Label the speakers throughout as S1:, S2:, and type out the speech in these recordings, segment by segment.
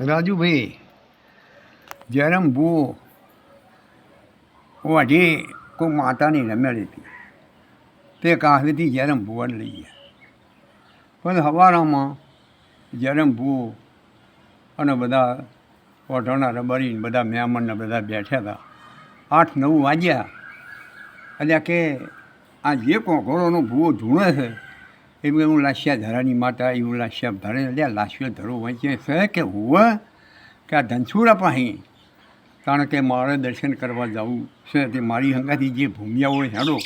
S1: રાજુભાઈ, જયરામ ભૂ વાઢી કોઈ માતાની રમેલી હતી. તે કાહવેથી જયરામ ભુવાને લઈ ગયા. પણ હવારામાં જયરામ ભૂ અને બધા ઓઢોના રબરી બધા મહેમાનને બધા બેઠા હતા. આઠ નવ વાગ્યા. એટલે કે આ જે કોકરોનો ભૂવો ધૂણે છે એમ કે હું લાશિયા ધરાની માતા એવું લાશિયા ધરે એટલે લાસ્યો ધરો વાંચે છે. કે હુવે, કે આ ધનસુરા પાસે કારણ કે મારે દર્શન કરવા જવું છે. તે મારી હંગાથી જે ભૂમિયા હેડો.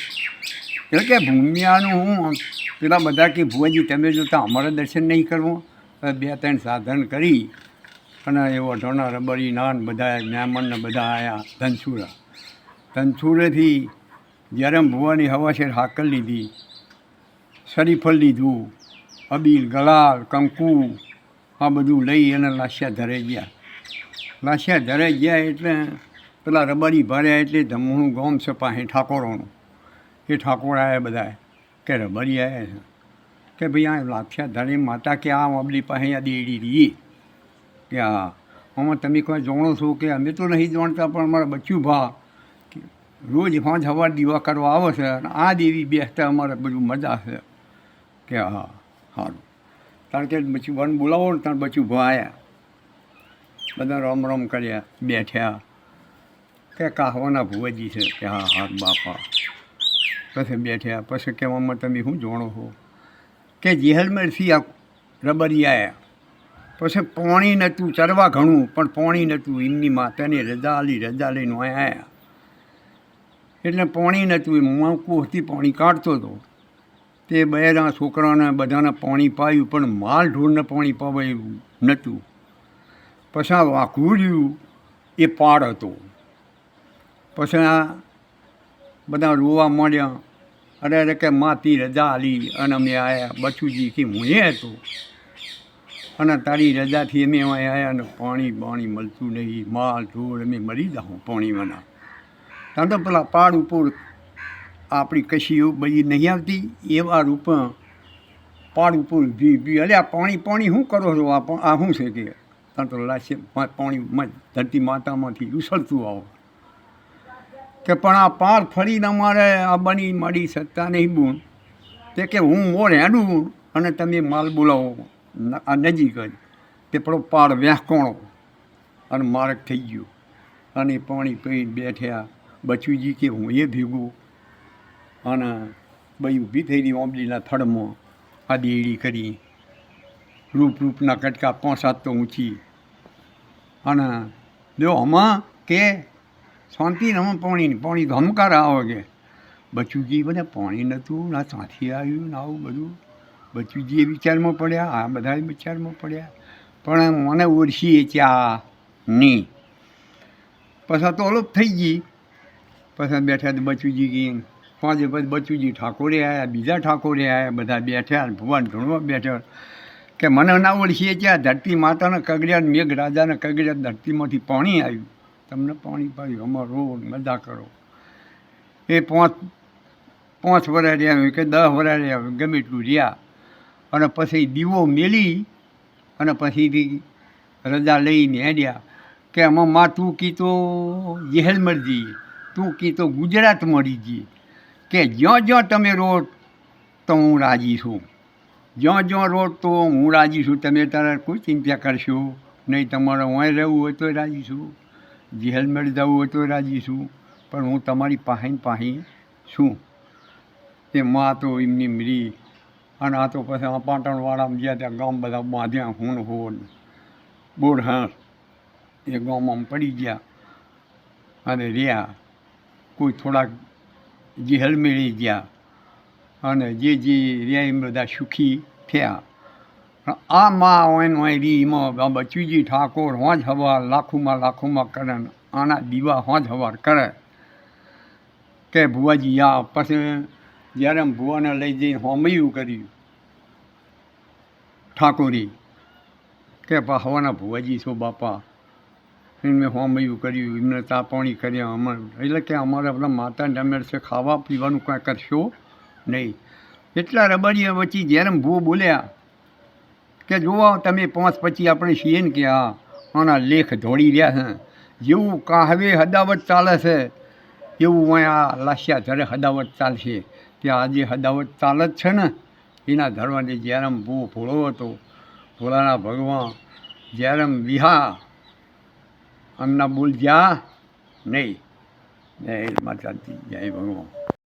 S1: એટલે કે ભૂમિયાનું હું પેલા બધા કે, ભુવાજી, તમે જોતા અમારે દર્શન નહીં કરવું? બે ત્રણ સાધન કરી અને એવો ઢોણા રબરી નાન બધા મહેમાનને બધા આવ્યા ધનસુરા. ધનસુરેથી જ્યારે ભુવાની હવા છે હાકલ લીધી શરીફળ લીધું અબીલ, ગલાલ, કંકુ, આ બધું લઈ અને લાસ્યા ધરે ગયા લાસ્યા ધરે ગયા એટલે પેલા રબારી ભર્યા એટલે ધમણું ગામ છે પાસે ઠાકોરોનું. એ ઠાકોર આવ્યા બધા કે રબારી આવ્યા છે કે ભાઈ આ લાસ્યા ધરે માતા કે આ અબલી પાસે આ દેડી રહીએ કે હા, આમાં તમે કોઈ જાણો છો કે અમે તો નહીં જાણતા, પણ અમારા બચ્યું ભા રોજ પાંચ હવાર દીવા કરવા આવે છે અને આ દેવી બેસતા અમારે બધું મજા છે. કે હા સારું કારણ કે પછી વન બોલાવો ને ત્યારે બચ્ચું ભા આવ્યા બધા રમ રમ કર્યા, બેઠ્યા. કે કાહવાના ભુવાજી છે કે હા હા, બાપા. પછી બેઠ્યા. પછી કહેવામાં તમે શું જોણો છો? કે જેહલમેરથી આ રબરી આવ્યા પછી પાણી નહોતું, ચરવા ઘણું, પણ પાણી નહોતું. એમની માતાની રજા આલી રજા લઈને આવ્યા એટલે પાણી નહોતું. એ માવકું હતી, પાણી કાઢતો હતો તે બહેરા છોકરાને બધાને પાણી પાયું, પણ માલ ઢોરને પાણી પાવાયું નહોતું. પછી આ વાઘું એ પાડ હતો. પછી આ બધા રોવા માંડ્યા. અરે અરે કે માતી રજા આલી અને અમે આવ્યા બચુજી કે હું એ હતો. અને તારી રજાથી અમે આવ્યા અને પાણી બાણી મળતું નહીં, માલ ઢોર અમે મરી જાઉં પાણીમાંના ત્યાં તો પેલા પાડ ઉપર આપણી કશીઓ બધી નહીં આવતી, એવા રૂપ પાડ ઉપર ભી ભી અલે આ પાણી પાણી શું કરો છો? આ પા- આ શું છે કે? ત્યાં તો લાશે પા- પાણી મ- ધરતી માતામાંથી ઉછળતું આવો. કે પણ આ પાર ફરીને અમારે આ બની મળી સત્તા નહીં બોન. તે કે હું મોર હેડું અને તમે માલ બોલાવો. આ નજીક જ. તે પડો પાડ વ્યાકોણો અને માર્ગ થઈ ગયો. અને પાણી પીને બેઠ્યા. બચુજી કે હું એ ભેગું અને બઈ ઊભી થઈ રહી ઓંબલીના થડમાં આ દેડી કરી, રૂપ રૂપના કટકા પાંચ સાત તો ઊંચી. અને જો હમણાં કે શાંતિ હમણાં પાણી પાણી ધમકાર આવે કે. બચુજી બધા પાણી નહોતું, ના સાથી આવ્યું, ના આવું બધું. બચુજી એ વિચારમાં પડ્યા, આ બધા વિચારમાં પડ્યા. પણ મને ઓળખી ચા નહીં પછી તો અલોપ થઈ ગઈ. પછી બેઠા તો બચુજી ગઈ પાંચે પછી બચુજી ઠાકોરે આવ્યા બીજા ઠાકોરે આવ્યા બધા બેઠ્યા ભગવાન ઘણવા બેઠ્યા. કે મને ના ઓળખીએ ત્યાં ધરતી માતાને કગડ્યા મેઘ રાજાને કગડ્યા ધરતીમાંથી પાણી આવ્યું. તમને પાણી પાયું, અમારો મજા કરો. એ પાંચ પાંચ વર્ષ આવ્યું કે દસ વર્ષ આવ્યું ગમે એટલું રહ્યા. અને પછી દીવો મેલી અને પછીથી રજા લઈને હેડ્યા. કે આમાં માં તું કીતો જેહેલ મરજી, તું કીતો ગુજરાત મળી જી કે જ્યાં જ્યાં તમે રોડ તો હું રાજી છું. જ્યાં જ્યાં રોડ તો હું રાજી છું. તમે તારા કોઈ ચિંતા કરશો નહીં. તમારે અહીં રહેવું હોય તો રાજી છું. જેહેલમેર જવું હોય તો રાજી છું. પણ હું તમારી પાસે પાહી છું. તે માં તો એમની મરી. અને આ તો પછી આ પાટણવાળા ગયા ત્યાં ગામ બધા બાંધ્યા હું હોન બોર હાંસ એ ગામમાં પડી ગયા. અને રહ્યા. કોઈ થોડાક જેહલ હલમેળી ગયા અને જે જે રહ્યા એમ બધા સુખી થયા. આ મા હોય ને હોય એમાં બચુજી ઠાકોર હોજ હવાર લાખોમાં લાખોમાં કરે આના દીવા હોજ હવાર કરે. કે ભુવાજી, આ પછી જ્યારે ભુવાને લઈ જઈને હોમયું કર્યું ઠાકોરી, કે પા હવાના ભુવાજી છો બાપા એમને હોમયું કર્યું, એમને તાપણી કર્યા અમારે એટલે કે અમારે આપણા માતા ડમેર છે, ખાવા પીવાનું કાંઈ કરશો નહીં. એટલા રબડીએ વચ્ચે જ્યારે ભૂ બોલ્યા કે જુઓ તમે પાંચ પછી આપણે છીએ ને કે હા આના લેખ ધોળી રહ્યા છે જેવું કાહવે હદાવત ચાલે છે, એવું અહીંયા લાસ્યા ધરે હદાવત ચાલશે. ત્યાં આજે હદાવત ચાલે જ છે ને, એના ધર્મથી જેરમ ભૂ ભોળો હતો, ભોળાના ભગવાન જેરમ વિહા એમના બોલ જ્યાં નહીં જય માતાજી જય ભગવાન